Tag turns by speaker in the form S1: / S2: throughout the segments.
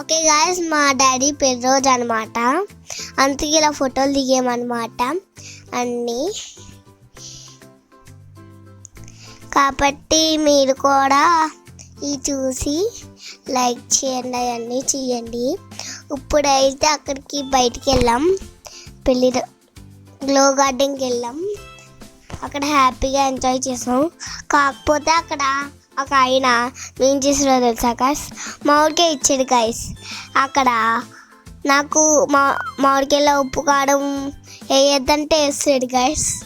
S1: Okay guys మా daddy పెళ్ళి రోజు అనమాట అందుకే ఇలా ఫోటోలు దిగామన్నమాట. అన్నీ. కాబట్టి మీరు కూడా ఈ చూసి లైక్ చేయండి అవన్నీ చేయండి. ఇప్పుడైతే అక్కడికి బయటికి వెళ్ళాం. పెళ్ళి గ్లో గార్డెన్కి వెళ్ళాం. అక్కడ హ్యాపీగా ఎంజాయ్ చేసాం. కాకపోతే అక్కడ ఒక ఆయన ఏం చేసాడో తెలుసా గాయస్ మామిడికాయ ఇచ్చాడు గాయస్ అక్కడ నాకు మా మామిడికాయలో ఉప్పు కారం వేయద్దంటే వేస్తాడు గాయస్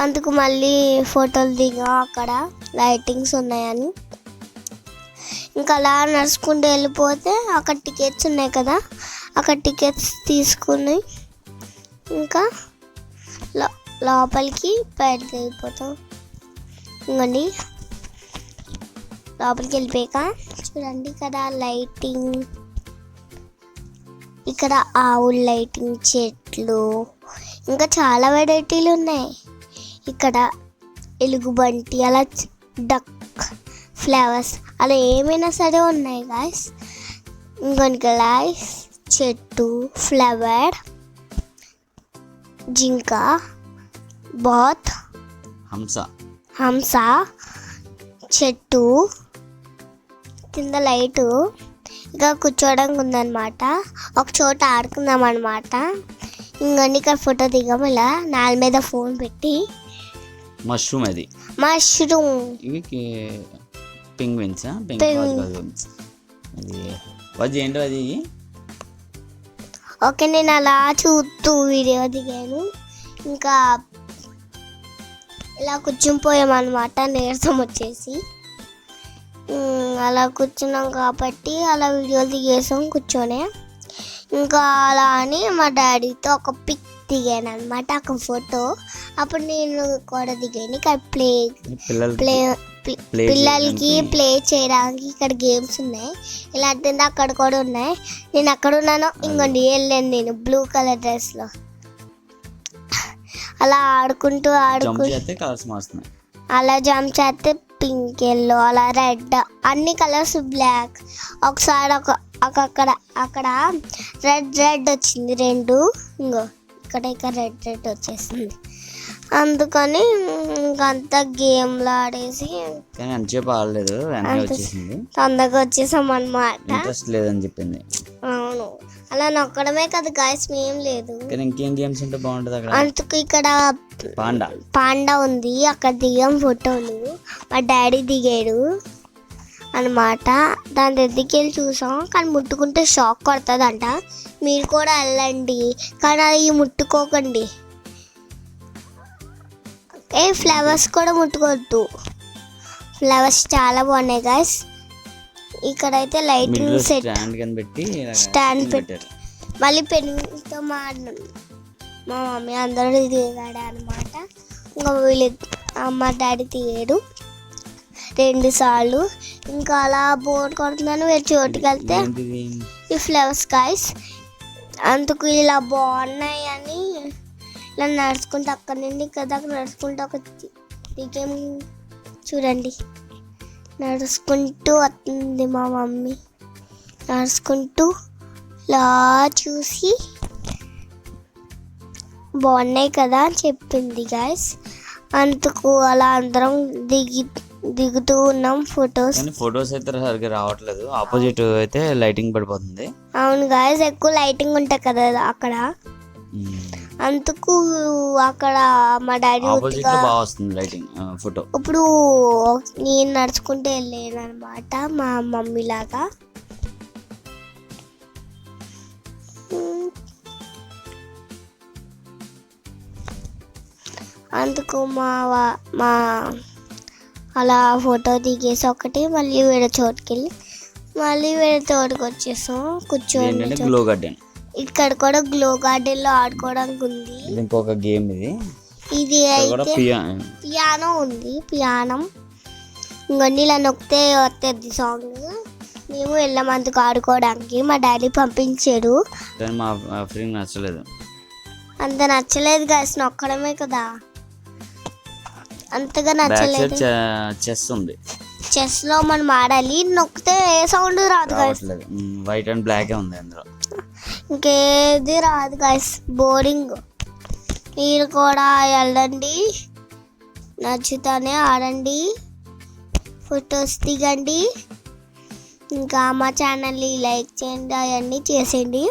S1: అందుకు మళ్ళీ ఫోటోలు దిగా అక్కడ లైటింగ్స్ ఉన్నాయని. ఇంకా అలా నడుచుకుంటూ వెళ్ళిపోతే అక్కడ టికెట్స్ ఉన్నాయి కదా అక్కడ టికెట్స్ తీసుకుని ఇంకా లో- లోపలికి బయటకు వెళ్ళిపోతాం. ఇంకోండి లోపలికి వెళ్ళిపోయాక చూడండి కదా లైటింగ్. ఇక్కడ ఆవుల లైటింగ్ చెట్లు. ఇంకా చాలా వెరైటీలు ఉన్నాయి. ఇక్కడ ఎలుగుబంటి అలా డక్ ఫ్లవర్స్ అలా ఏమైనా సరే ఉన్నాయి గాయస్ ఇంకొక గాయస్ చెట్టు ఫ్లవర్ జింక బాత్.
S2: హంస.
S1: హంస చెట్టు కింద లైటు ఇంకా కూర్చోవడానికి ఉందన్నమాట. ఒక చోట ఆడుకుందాం అనమాట ఇంకొన్ని ఇక్కడ ఫోటో దిగాం ఇలా. నాల మీద ఫోన్ పెట్టి.
S2: మష్రూమ్ అది.
S1: మష్రూమ్.
S2: ఇవి పింగ్విన్స్ అది ఏంటో అది?
S1: ఓకే నేను అలా చూస్తూ వీడియో దిగాను. ఇంకా ఇలా కూర్చునిపోయామన్నమాట నీరసం వచ్చేసి. అలా కూర్చున్నాం కాబట్టి అలా వీడియోలు దిగేసాం కూర్చొని. ఇంకా అలా అని మా డాడీతో ఒక పిక్ దిగాను అనమాట ఒక ఫోటో. అప్పుడు నేను కూడా దిగాను ఇక్కడ ప్లే ప్లే పిల్లలకి. ప్లే చేయడానికి ఇక్కడ గేమ్స్ ఉన్నాయి. ఇలాంటిది అక్కడ కూడా ఉన్నాయి. నేను అక్కడ ఉన్నాను ఇంకోండి వెళ్ళాను నేను బ్లూ కలర్ డ్రెస్లో. అలా ఆడుకుంటూ
S2: జంప్
S1: ఆడుకుంటూ
S2: చేస్తే కలర్స్ మారుస్తున్నాయి.
S1: అలా జంప్ చేస్తే పింక్ ఎల్లో అలా రెడ్ అన్ని కలర్స్ బ్లాక్ ఒకసారి ఒక అక్కడ అక్కడ రెడ్ రెడ్ వచ్చింది. రెండు. ఇంకో ఇక్కడ ఇక్కడ రెడ్ రెడ్ వచ్చేసింది. అందుకని ఇంకంతా గేమ్లు ఆడేసి
S2: కానీ అంతసేపు ఆడలేదు వెనక
S1: అంత-
S2: వచ్చేసింది.
S1: తొందరగా వచ్చేసాం అన్నమాట
S2: ఇంట్రెస్ట్ లేదని చెప్పింది.
S1: అలా నొక్కడమే కదా గాయస్ ఏం లేదు.
S2: కానీ ఇంకేం గేమ్స్ ఉంటే బాగుంటుంది అక్కడ?
S1: అందుకు ఇక్కడ
S2: పాండా.
S1: పాండా ఉంది అక్కడ దిగాం ఫోటోలు. మా డాడీ దిగాడు అనమాట దాని దగ్గరికి వెళ్ళి చూసాం కానీ ముట్టుకుంటే షాక్ కొడుతుందంట. మీరు కూడా వెళ్ళండి కానీ అవి ముట్టుకోకండి. ఏ ఫ్లవర్స్ కూడా ముట్టుకోవద్దు. ఫ్లవర్స్ చాలా బాగున్నాయి గాయస్ ఇక్కడైతే లైటింగ్ సెట్
S2: స్టాండ్ కింద పెట్టి ఇలాగ
S1: స్టాండ్
S2: పెట్టారు
S1: మళ్ళీ పెన్నుతో మా మా మమ్మీ అందరూ దిగాడు అనమాట ఇంకా వీళ్ళు మా డాడీ తీయడు రెండు సార్లు. ఇంకా అలా బోర్ కొడుతున్నాను వేరే చోటుకి వెళ్తే ఈ ఫ్లవర్స్ కాయ్స్ అందుకు ఇలా బాగున్నాయి అని ఇలా నడుచుకుంటూ అక్కడి నుండి ఇక్కడ దాకా నడుచుకుంటూ ఒక దిగేం చూడండి. నడుచుకుంటూ వస్తుంది మా మమ్మీ. నడుచుకుంటూ ఇలా చూసి బాగున్నాయి కదా అని చెప్పింది గాయస్ అందుకు అలా అందరం దిగి దిగుతూ ఉన్నాం ఫొటోస్
S2: కానీ ఫొటోస్ అయితే సరిగ్గా రావట్లేదు. ఆపోజిట్ అయితే లైటింగ్ పడిపోతుంది.
S1: అవును గాయస్ ఎక్కువ లైటింగ్ ఉంటాయి కదా అక్కడ. అందుకు అక్కడ మా డాడీ
S2: ఆపోజిట్లో బాగా వస్తుంది లైటింగ్ ఫోటో
S1: ఇప్పుడు నేను నడుచుకుంటూ వెళ్ళాను అనమాట మా మమ్మీ లాగా. అందుకు మా మా అలా ఫోటో దిగేసి ఒకటి మళ్ళీ వేరే చోటుకి వెళ్ళి మళ్ళీ వేరే చోటుకి వచ్చేసాం కూర్చోండి
S2: గ్లో గార్డెన్
S1: ఇక్కడ కూడా గ్లో గార్డెన్లో ఆడుకోవడానికి ఉంది.
S2: ఇది ఇంకొక గేమ్ ఇది.
S1: ఇది
S2: కూడా
S1: అయితే
S2: పియా
S1: పియానో ఉంది పియానం. ఇంకొన్ని ఇలా నొక్కితే వస్తుంది సాంగ్ మేము వెళ్ళాం అందుకు ఆడుకోవడానికి మా డాడీ పంపించాడు.
S2: కానీ మా ఫ్రెండ్ నచ్చలేదు.
S1: అంత నచ్చలేదు గాయస్ నొక్కడమే కదా. అంతగా
S2: బ్యాక్
S1: నచ్చలేదు.
S2: చెస్ ఉంది.
S1: చెస్లో మనం ఆడాలి నొక్కితే ఏ సౌండ్ రాదు
S2: రావట్లేదు. వైట్ అండ్ బ్లాకే ఉంది అందులో.
S1: ఇంకేది రాదు గైస్ బోరింగ్ మీరు కూడా వెళ్ళండి. నచ్చుతానే ఆడండి. ఫొటోస్ దిగండి. ఇంకా మా ఛానల్ని లైక్ చేయండి అవన్నీ చేసేయండి.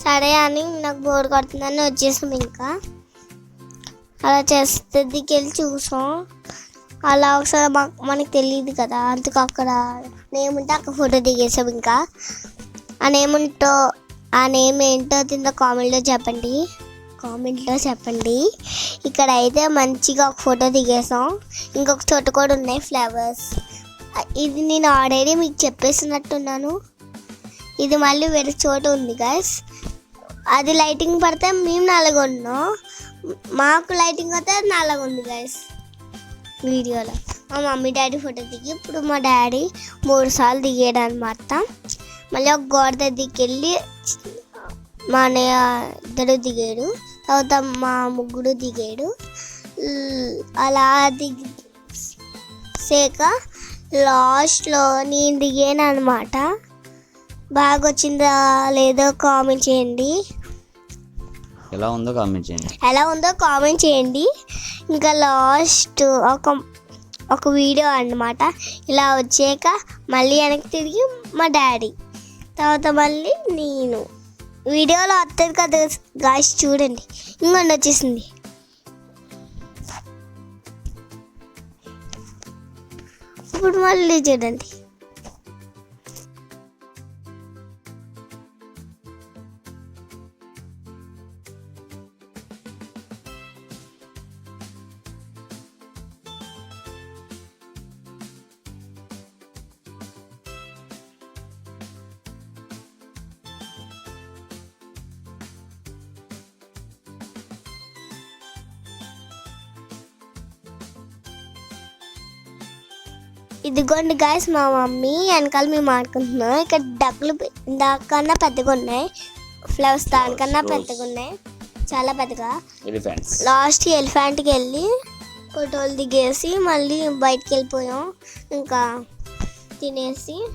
S1: సరే అని నాకు బోర్ కొడుతుందని వచ్చేసాం ఇంకా. అలా చేస్తే దిగెళ్ళి చూసాం. అలా ఒకసారి మాకు మనకి తెలియదు కదా అందుకు అక్కడ నేమ్ ఉంటే అక్కడ ఫోటో దిగేసాం ఇంకా. ఆ నేమ్ ఉంటో ఆ నేమ్ ఏంటో కింద కామెంట్లో చెప్పండి. కామెంట్లో చెప్పండి. ఇక్కడ అయితే మంచిగా ఒక ఫోటో దిగేసాం. ఇంకొక చోట కూడా ఉన్నాయి ఫ్లవర్స్ ఇది నేను ఆల్రెడీ మీకు చెప్పేసినట్టున్నాను. ఇది మళ్ళీ వేరే చోట ఉంది గైస్ అది లైటింగ్ పడితే మేము నల్లగా ఉన్నాం మాకు లైటింగ్ అయితే అది నల్లగా ఉంది గైస్ వీడియోలో. మా మమ్మీ డాడీ ఫోటో దిగి ఇప్పుడు మా డాడీ మూడు సార్లు దిగాడు అనమాట మళ్ళీ ఒక గోడ దగ్గరికి వెళ్ళి మా అన్నయ్య ఇద్దరు దిగాడు. తర్వాత మా ముగ్గురు దిగాడు. అలా దిగి సేక లాస్ట్లో నేను దిగాను అనమాట బాగా వచ్చిందా లేదో కామెంట్ చేయండి.
S2: ఎలా ఉందో కామెంట్ చేయండి.
S1: ఎలా ఉందో కామెంట్ చేయండి. ఇంకా లాస్ట్ ఒక ఒక వీడియో అన్నమాట. ఇలా వచ్చాక మళ్ళీ వెనక్కి తిరిగి మా డాడీ తర్వాత మళ్ళీ నేను. వీడియోలో వస్తుంది కదా గాయస్ చూడండి. ఇంకొండి వచ్చేసింది. ఇప్పుడు మళ్ళీ చూడండి. ఇదిగోండి గాయస్ మా మమ్మీ వెనకాల మేము ఆడుకుంటున్నాం. ఇక్కడ డబ్బులు దాకన్నా పెద్దగా ఉన్నాయి. ఫ్లవర్స్ దానికన్నా. పెద్దగా ఉన్నాయి. చాలా పెద్దగా. లాస్ట్ ఎలిఫెంట్కి వెళ్ళి ఫోటోలు దిగేసి మళ్ళీ బయటికి వెళ్ళిపోయాం. ఇంకా తినేసి.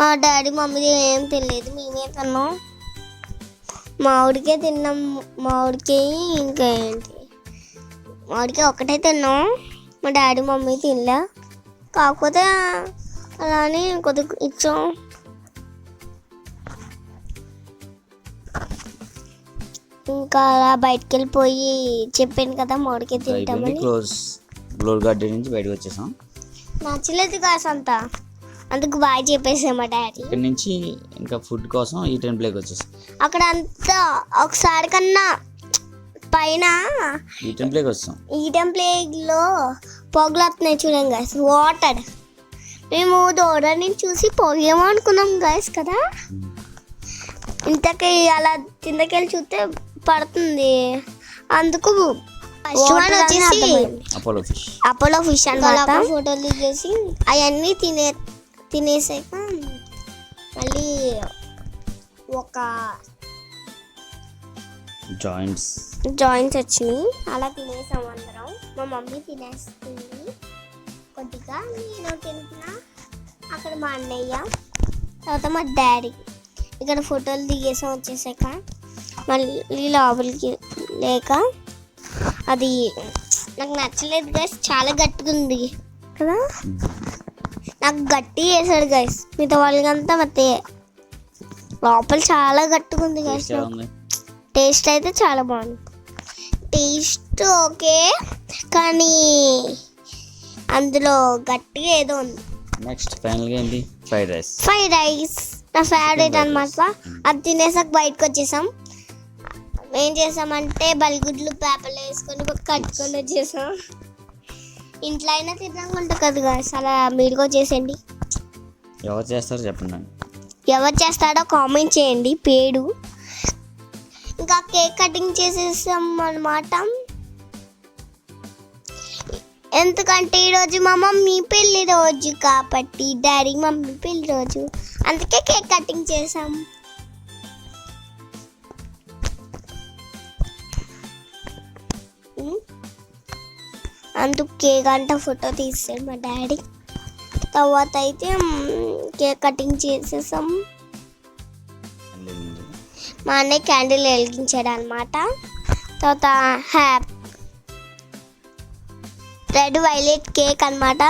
S1: మా డాడీ మమ్మీ ఏం తినలేదు. మేమే తిన్నాం. మామిడికే తిన్నాం. మామిడికాయ ఇంకా ఏంటి? మామిడికాయ ఒక్కటే తిన్నాం. మా డాడీ మమ్మీ తినలే. కాకపోతే అలానే కొద్దిగా ఇచ్చాం. ఇంకా అలా బయటికి వెళ్ళిపోయి చెప్పాను కదా
S2: అయిపోయింది
S1: తింటామని.
S2: క్లోజ్ గ్లోర్ గార్డెన్ నుంచి బయటకు వచ్చేసాం.
S1: నచ్చలేదు కాస్ అంతా. అందుకు బాగా చెప్పేసాం మా డాడీ.
S2: ఇక్కడ నుంచి ఇంకా ఫుడ్ కోసం ఈ టెన్ ప్లేకి వచ్చేసాం.
S1: అక్కడ అంతా ఒకసారి కన్నా పైన
S2: ఈ టెన్ ప్లేకి వచ్చాం
S1: ఈటెం ప్లేగ్లో పొగలు వస్తున్నాయి చూడండి గాయస్ వాటర్ మేము దూరాన్ని చూసి పొగేమో అనుకున్నాం గాయస్ కదా. ఇంతకీ అలా కిందకెళ్ళి చూస్తే పడుతుంది. అందుకు ఫస్ట్ వన్ వచ్చేసి
S2: అపోలో ఫిష్
S1: అపోలో ఫిష్ అనమాట ఫోటోలు దిగేసి అవన్నీ తినే తినేసాక మళ్ళీ ఒక
S2: జాయింట్స్
S1: జాయింట్స్ వచ్చినాయి అలా తినేసాం అందరం. మా మమ్మీ తినేస్తుంది. కొద్దిగా నేను తింటున్నా. అక్కడ మా అన్నయ్య తర్వాత మా డాడీ. ఇక్కడ ఫోటోలు దిగేసాం వచ్చేసాక. మళ్ళీ లోపలికి లేక అది నాకు నచ్చలేదు గైస్ చాలా గట్టిగా ఉంది. కదా? నాకు గట్టి వేసాడు గైస్ మిగతా వాళ్ళకంతా మతే లోపల చాలా గట్టిగా ఉంది గైస్ టేస్ట్ అయితే చాలా బాగుంది. టేస్ట్ ఓకే కానీ అందులో గట్టిగా ఏదో ఉంది.
S2: నెక్స్ట్ ఫైనల్గా ఏంటి? Fried rice.
S1: Fried rice. నా ఫేవరెట్ అనమాట అది తినేసాక బయటకు వచ్చేసాం. ఏం చేసామంటే బలిగుడ్లు పేపర్లు వేసుకొని కట్టుకొని వచ్చేసాం. ఇంట్లో అయినా తిన్నాకుంటా కదా guys. అలా మీరుగా చేసేయండి.
S2: ఎవరు చేస్తారో చెప్పండి.
S1: ఎవరు చేస్తాడో కామెంట్ చేయండి. పేడు. ఇంకా కేక్ కటింగ్ చేసేసాం అనమాట ఎందుకంటే ఈరోజు మా మమ్మీ పెళ్ళి రోజు కాబట్టి డాడీ మమ్మీ పెళ్ళి రోజు. అందుకే కేక్ కటింగ్ చేసాం. అందుకు కేక్ అంట ఫోటో తీసాడు మా డాడీ. తర్వాత అయితే కేక్ కటింగ్ చేసేసాం. మా అన్నయ్య క్యాండిల్ వెలిగించాడు అనమాట తర్వాత హ్యాప్ రెడ్ వైలెట్ కేక్ అన్నమాట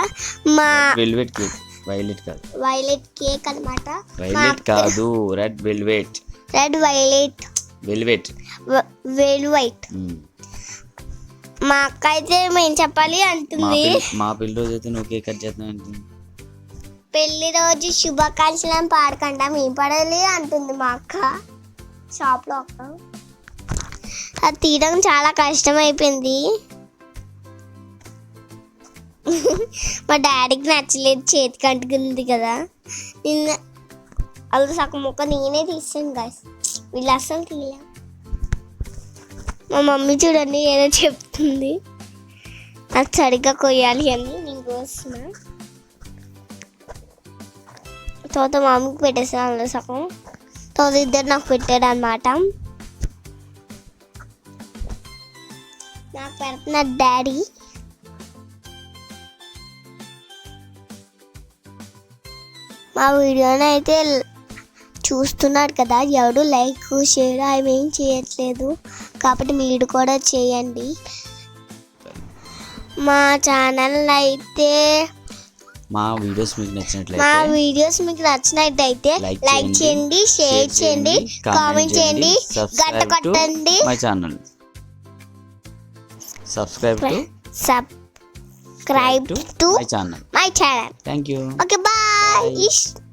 S1: మా
S2: వెల్వెట్ కేక్ వైలెట్ కాదు.
S1: వైలెట్ కేక్ అన్నమాట మా
S2: వైలెట్ కాదు red velvet.
S1: Red violet
S2: velvet.
S1: వేలు వైట్ మా అక్క అయితే మేము చెప్పాలి అంటుంది.
S2: మా పిల్ల రోజు అయితే నువ్వు కేక్ కట్ చేస్తున్నావు ఏంటి?
S1: పెళ్ళి రోజు శుభాకాంక్షలను పాడకుండా మేము పడాలి అంటుంది మా అక్క. షాప్లో అక్క. అది తీయడం చాలా కష్టం అయిపోయింది మా డాడీకి నచ్చలేదు చేతికి అంటుకుంది కదా. నిన్న అసలు సగం ముక్క నేనే తీసాను గాయస్ వీళ్ళు అస్సలు తీయలే. మా మమ్మీ చూడండి ఏదో చెప్తుంది. నాకు సరిగ్గా కొయ్యాలి అని నేను కోస్తున్నా తర్వాత మా మమ్మీకి పెట్టేసాను అందులో సగం. రోజు ఇద్దరు నాకు పెట్టాడు అనమాట నాకు పెడుతున్న డాడీ. మా వీడియోని అయితే చూస్తున్నాడు చూస్తున్నారు కదా ఎవడు లైక్ షేర్ అవి ఏం చేయట్లేదు. కాబట్టి మీరు కూడా చేయండి. మా ఛానల్ అయితే
S2: మా వీడియోస్ మీకు
S1: మా
S2: నచ్చినట్లయితే
S1: వీడియోస్ మీకు నచ్చినట్టయితే
S2: Like
S1: లైక్ చేయండి, షేర్ చేయండి కామెంట్ చేయండి గంట కొట్టండి.
S2: My channel subscribe to
S1: subscribe to
S2: my channel
S1: my channel
S2: thank you
S1: okay bye
S2: Bye.